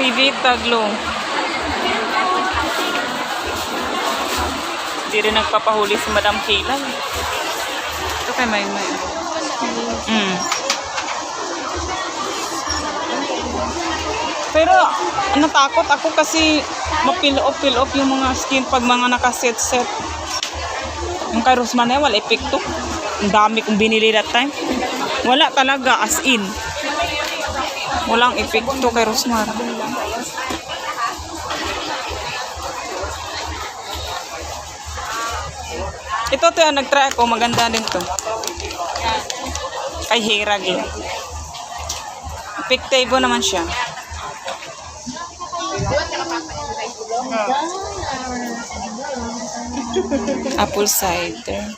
Vivita Glow. Hindi rin nagpapahuli si Madam Kayla. Ito kay May May. Mm. Pero natakot ako kasi ma-fill off, fill off yung mga skin pag mga nakaset-set. Yung kay Rosmane, wala epekto. Ang dami kong binili that time. Wala talaga, as in. Walang epekto kay Rosmar. Ito to yung nag-try ako, maganda din to. Kay Hirag yun. Epektibo naman siya. Apple cider.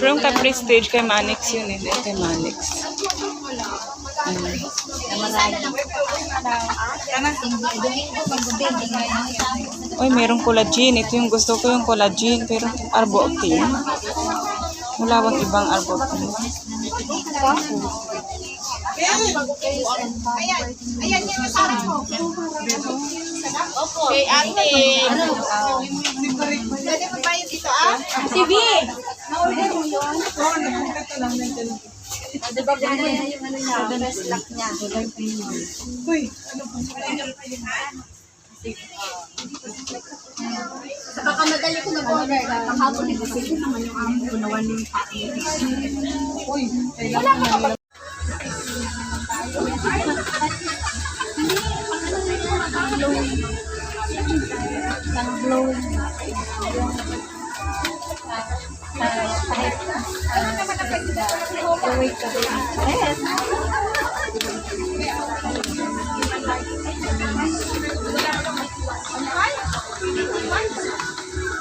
Yung kay Prestige, kay Manix yun eh. Kay Manix. Uy, merong collagen. Ito yung gusto ko yung collagen. Pero arbutin. Wala bang ibang arbutin? Kay ate. Pwede mo ba dito ah? TV! Na-order mo yun? Di ba ganda yung ano niya, best luck niya. Sa kakamadali ko nag-order, kahapon nag-order naman yung amo ko nawan yung package. Wala ka ba? Yes.